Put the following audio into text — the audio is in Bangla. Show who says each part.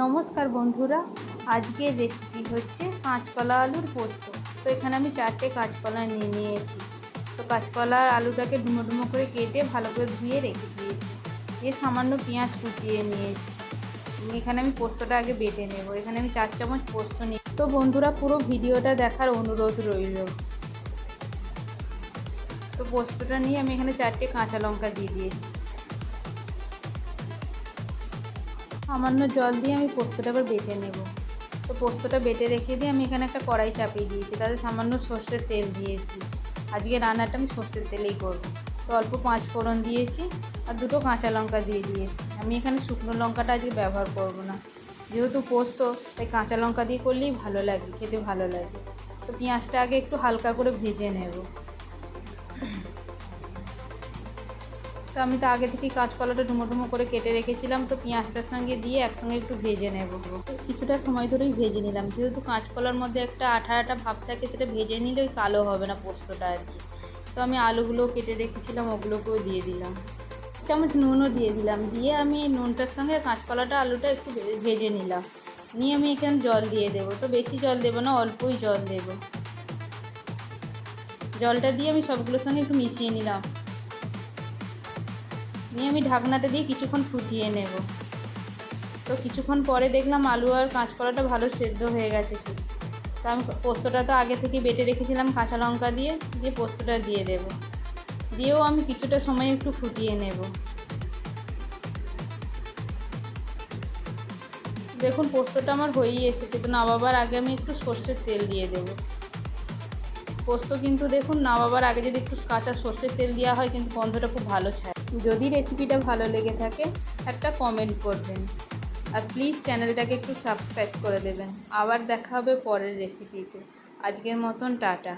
Speaker 1: নমস্কার বন্ধুরা আজকের রেসিপি হচ্ছে কাঁচকলা আলুর পোস্ত। তো এখানে আমি চারটে কাঁচকলা নিয়ে নিয়েছি। তো কাঁচকলা আর আলুটাকে ডুমো ডুমো করে কেটে ভালো করে ধুয়ে রেখে দিয়েছি। দিয়ে সামান্য পেঁয়াজ কুচিয়ে নিয়েছি। এখানে আমি পোস্তটা আগে বেটে নেব। এখানে আমি চার চামচ পোস্ত নিই তো বন্ধুরা, পুরো ভিডিওটা দেখার অনুরোধ রইল। তো পোস্তটা নিয়ে আমি এখানে চারটে কাঁচা লঙ্কা দিয়ে দিয়েছি। সামান্য জল দিয়ে আমি পোস্তটা আবার বেটে নেব। তো পোস্তটা বেটে রেখে দিয়ে আমি এখানে একটা কড়াই চাপিয়ে দিয়েছি, তাতে সামান্য সর্ষের তেল দিয়েছি। আজকে রান্নাটা আমি সর্ষের তেলেই করব। তো অল্প পাঁচ ফোড়ন দিয়েছি আর দুটো কাঁচা লঙ্কা দিয়ে দিয়েছি। আমি এখানে শুকনো লঙ্কাটা আজকে ব্যবহার করব না। যেহেতু পোস্ত, তাই কাঁচা লঙ্কা দিয়ে করলেই ভালো লাগে, খেতে ভালো লাগে। তো পেঁয়াজটা আগে একটু হালকা করে ভেজে নেব। তো আমি তো আগে থেকেই কাঁচকলাটা ডুমো ডুমো করে কেটে রেখেছিলাম, তো পেঁয়াজটার সঙ্গে দিয়ে একসঙ্গে একটু ভেজে নেব। কিছুটা সময় ধরেই ভেজে নিলাম, যেহেতু কাঁচকলার মধ্যে একটা আঠা আঠা ভাব থাকে সেটা ভেজে নিলে ওই কালো হবে না পোস্তটা আর কি। তো আমি আলুগুলো কেটে রেখেছিলাম, ওগুলোকেও দিয়ে দিলাম। চামচ নুনও দিয়ে দিলাম, দিয়ে আমি নুনটার সঙ্গে কাঁচকলাটা, আলুটা একটু ভেজে নিলাম। নিয়ে আমি এখানে জল দিয়ে দেবো, তো বেশি জল দেবো না, অল্পই জল দেবো। জলটা দিয়ে আমি সবগুলোর সঙ্গে একটু মিশিয়ে নিলাম। নিয়ে আমি ঢাকনাটা দিয়ে কিছুক্ষণ ফুটিয়ে নেব। তো কিছুক্ষণ পরে দেখলাম আলু আর কাঁচকলাটা ভালো সেদ্ধ হয়ে গেছে ঠিক। তো আমি পোস্তটা তো আগে থেকে বেটে রেখেছিলাম কাঁচা লঙ্কা দিয়ে দিয়ে পোস্তটা দিয়ে দেব। দিয়েও আমি কিছুটা সময় একটু ফুটিয়ে নেব। দেখুন পোস্তটা আমার হয়েই এসেছে, তো নামাবার আগে আমি একটু সর্ষের তেল দিয়ে দেবো। পোস্ত কিন্তু দেখুন নামাবার আগে যদি একটু কাঁচা সর্ষের তেল দেওয়া হয় কিন্তু গন্ধটা খুব ভালো ছায়। যদি রেসিপিটা ভালো লেগে থাকে, একটা কমেন্ট করবেন। আর প্লিজ চ্যানেলটাকে একটু সাবস্ক্রাইব করে দেবেন। আবার দেখা হবে পরের রেসিপিতে আজকের মতন, টাটা।